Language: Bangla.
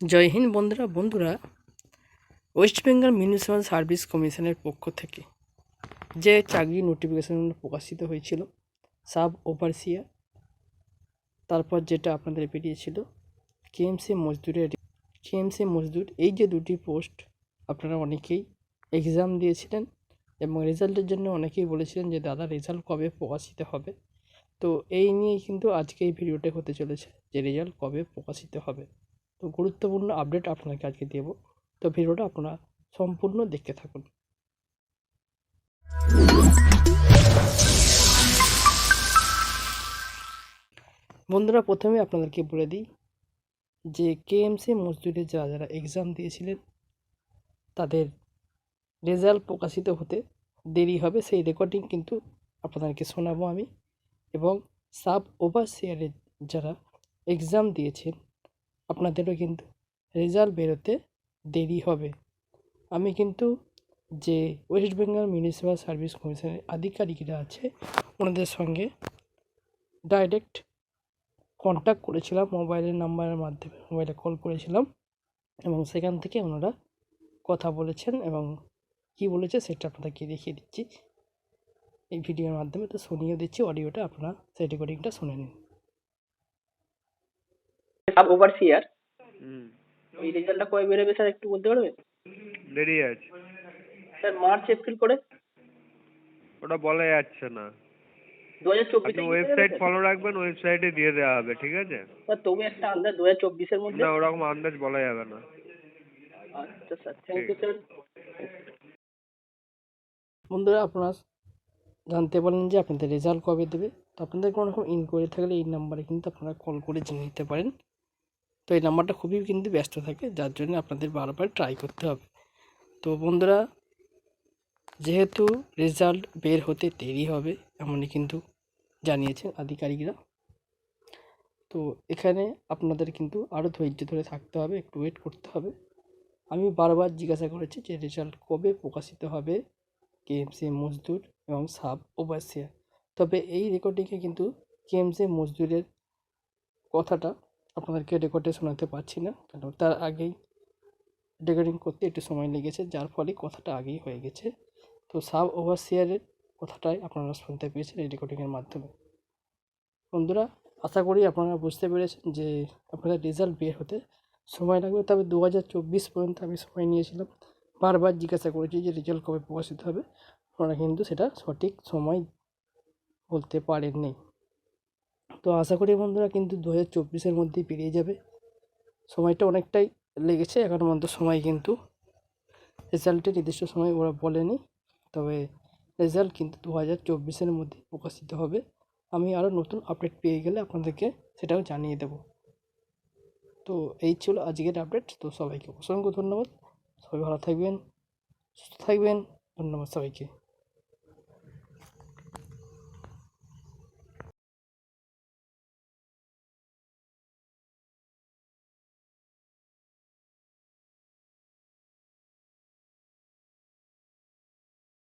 জয় হিন্দ বন্ধুরা বন্ধুরা ওয়েস্ট বেঙ্গল মিউনিসিপ্যাল সার্ভিস কমিশনের পক্ষ থেকে যে চাকরি নোটিফিকেশন প্রকাশিত হয়েছিল সাব ওভারসিয়ার তারপর যেটা আপনাদের বেরিয়েছিল কেএমসি মজদুরের কেএমসি মজদুর, এই যে দুটি পোস্ট আপনারা অনেকেই এক্সাম দিয়েছিলেন এবং রেজাল্টের জন্য অনেকেই বলেছিলেন যে, দাদা রেজাল্ট কবে প্রকাশিত হবে? তো এই নিয়েই কিন্তু আজকে এই ভিডিওটা হতে চলেছে, যে রেজাল্ট কবে প্রকাশিত হবে। তো গুরুত্বপূর্ণ আপডেট আপনাকে আজকে দেব। তো ভিডিওটা আপনারা সম্পূর্ণ দেখতে থাকুন। বন্ধুরা, প্রথমে আপনাদেরকে বলে দিই যে কেএমসি মজদুরে যারা যারা এক্সাম দিয়েছিলেন, তাদের রেজাল্ট প্রকাশিত হতে দেরি হবে। সেই রেকর্ডিং কিন্তু আপনাদেরকে শোনাবো আমি। এবং সাব ওভারসিয়ারে যারা এক্সাম দিয়েছেন আপনাদেরও কিন্তু রেজাল্ট বেরোতে দেরি হবে। আমি কিন্তু যে ওয়েস্ট বেঙ্গল মিউনিসিপ্যাল সার্ভিস কমিশনের আধিকারিকরা আছে, ওনাদের সঙ্গে ডাইরেক্ট কন্ট্যাক্ট করেছিলাম, মোবাইলের নাম্বারের মাধ্যমে মোবাইলে কল করেছিলাম এবং সেখান থেকে ওনারা কথা বলেছেন এবং কি বলেছে সেটা আপনাদেরকে দেখিয়ে দিচ্ছি। এই ভিডিওর মাধ্যমে তো শুনিয়ে দিচ্ছি, অডিওটা আপনারা সেই রেকর্ডিংটা শুনে নিন। সাব ওভারসিয়ার হুম। এই রেজাল্টটা কবে বেরোবে স্যার একটু বলতে পারবেন? দেরি আছে। স্যার মার্চ এপ্রিল করে? ওটা বলা যাচ্ছে না। দু হাজার চব্বিশে ওয়েবসাইট ফলো রাখবেন ওয়েবসাইটে দিয়ে দেওয়া হবে ঠিক আছে? স্যার তবু একটা আন্দাজ দু হাজার চব্বিশের মধ্যে? না ওরকম আন্দাজ বলা যাবে না। আচ্ছা স্যার থ্যাংক ইউ স্যার বন্ধুরা আপনারা জানতে পারেন যে আপনাদের রেজাল্ট কবে দেবে? তো আপনাদের কোনো রকম ইনকোয়ারি থাকলে এই নাম্বারে কিন্তু আপনারা কল করে জেনে নিতে পারেন। তো এই নাম্বারটা খুবই কিন্তু ব্যস্ত থাকে, যার জন্য আপনাদের বারবার ট্রাই করতে হবে। তো বন্ধুরা, যেহেতু রেজাল্ট বের হতে দেরি হবে, এমনই কিন্তু জানিয়েছেন আধিকারিকরা। তো এখানে আপনাদের কিন্তু আরও ধৈর্য ধরে থাকতে হবে, একটু ওয়েট করতে হবে। আমি বারবার জিজ্ঞাসা করেছি যে রেজাল্ট কবে প্রকাশিত হবে কেএমসি মজদুর এবং সাব ওভারসিয়ার তবে এই রেকর্ডিংয়ে কিন্তু কেএমসি মজদুরের কথাটা আপনাদেরকে রেকর্ডে শোনাতে পারছি না। কারণ তার আগেই রেকর্ডিং করতে একটু সময় লেগেছে, যার ফলে কথাটা আগেই হয়ে গেছে। তো সাব ওভারসিয়ারের কথাটাই আপনারা শুনতে পেয়েছেন এই রেকর্ডিংয়ের মাধ্যমে। বন্ধুরা, আশা করি আপনারা বুঝতে পেরেছেন যে আপনাদের রেজাল্ট বের হতে সময় লাগবে। তবে দু হাজার চব্বিশ পর্যন্ত আমি সময় নিয়েছিলাম। বারবার জিজ্ঞাসা করেছি যে রেজাল্ট কবে প্রকাশিত হবে। আপনারা কিন্তু সেটা সঠিক সময় বলতে পারেননি। তো আশা করি বন্ধুরা কিন্তু দু হাজার চব্বিশের মধ্যেই পেরিয়ে যাবে। সময়টা অনেকটাই লেগেছে, এখনও পর্যন্ত সময় কিন্তু রেজাল্টের নির্দিষ্ট সময় ওরা বলেনি। তবে রেজাল্ট কিন্তু দু হাজার চব্বিশের মধ্যে প্রকাশিত হবে। আমি আরও নতুন আপডেট পেয়ে গেলে আপনাদেরকে সেটাও জানিয়ে দেব। তো এই ছিল আজকের আপডেট। তো সবাইকে অসংখ্য ধন্যবাদ। সবাই ভালো থাকবেন, সুস্থ থাকবেন। ধন্যবাদ সবাইকে।